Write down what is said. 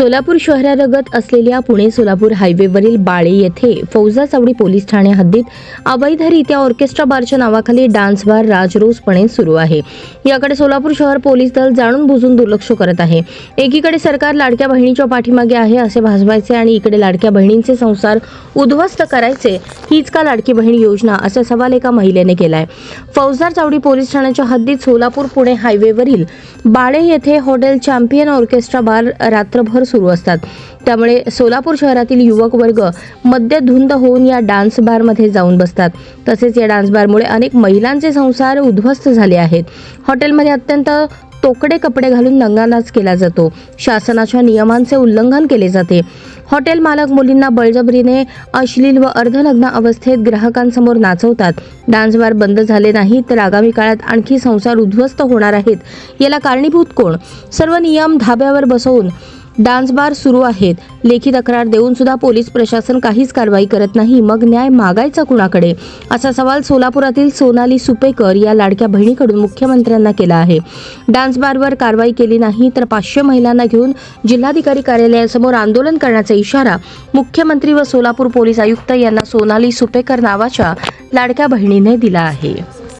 सोलापूर शहरालगत असलेल्या पुणे सोलापूर हायवेवरील बाळे येथे फौजा चावडी पोलीस ठाणे हद्दीत अवैधरित्या ऑर्केस्ट्रा बारच्या नावाखाली डान्स बार राजरोसपणे सुरू आहे. याकडे सोलापूर शहर पोलीस दल जाणून बुजून दुर्लक्ष करत आहे. एकीकडे सरकार लाडक्या बहिणीच्या पाठीमागे आहे असे भासवायचे आणि इकडे लाडक्या बहिणींचे संसार उद्ध्वस्त करायचे हीच का लाडकी बहीण योजना असा सवाल एका महिलेने केलाय. फौजदार चावडी पोलीस ठाण्याच्या हद्दीत सोलापूर पुणे हायवेवरील बाळे येथे हॉटेल चॅम्पियन ऑर्केस्ट्रा बार रात्रभर सुरू असतात. त्यामुळे सोलापूर शहरातील युवक वर्ग मद्यधुंद होऊन या डान्स बारमध्ये जाऊन बसतात. तसेच या डान्स बारमुळे अनेक महिलांचे संसार उद्ध्वस्त झाले आहेत. हॉटेलमध्ये अत्यंत तोकडे कपडे घालून नंगानाच केला जातो. शासनाच्या नियमांचे उल्लंघन केले जाते. हॉटेल मालक मुलींना बळजबरीने अश्लील व अर्धनग्न अवस्थेत ग्राहकांसमोर नाचवतात. डान्स बार बंद झाले नाही तर आगामी काळात आणखी संसार उद्ध्वस्त होणार आहेत. याला कारणीभूत कोण? सर्व नियम धाब्यावर बसवून डान्स बार सुरू आहेत. लेखी तक्रार देऊन सुद्धा पोलीस प्रशासन काहीच कारवाई करत नाही. मग न्याय मागायचा कुणाकडे? असा सवाल सोलापुरातील सोनाली सुपेकर या लाडक्या बहिणीकडून मुख्यमंत्र्यांना केला आहे. डान्स बारवर कारवाई केली नाही तर पाचशे महिलांना घेऊन जिल्हाधिकारी कार्यालयासमोर आंदोलन करण्याचा इशारा मुख्यमंत्री व सोलापूर पोलीस आयुक्त यांना सोनाली सुपेकर नावाच्या लाडक्या बहिणीने दिला आहे.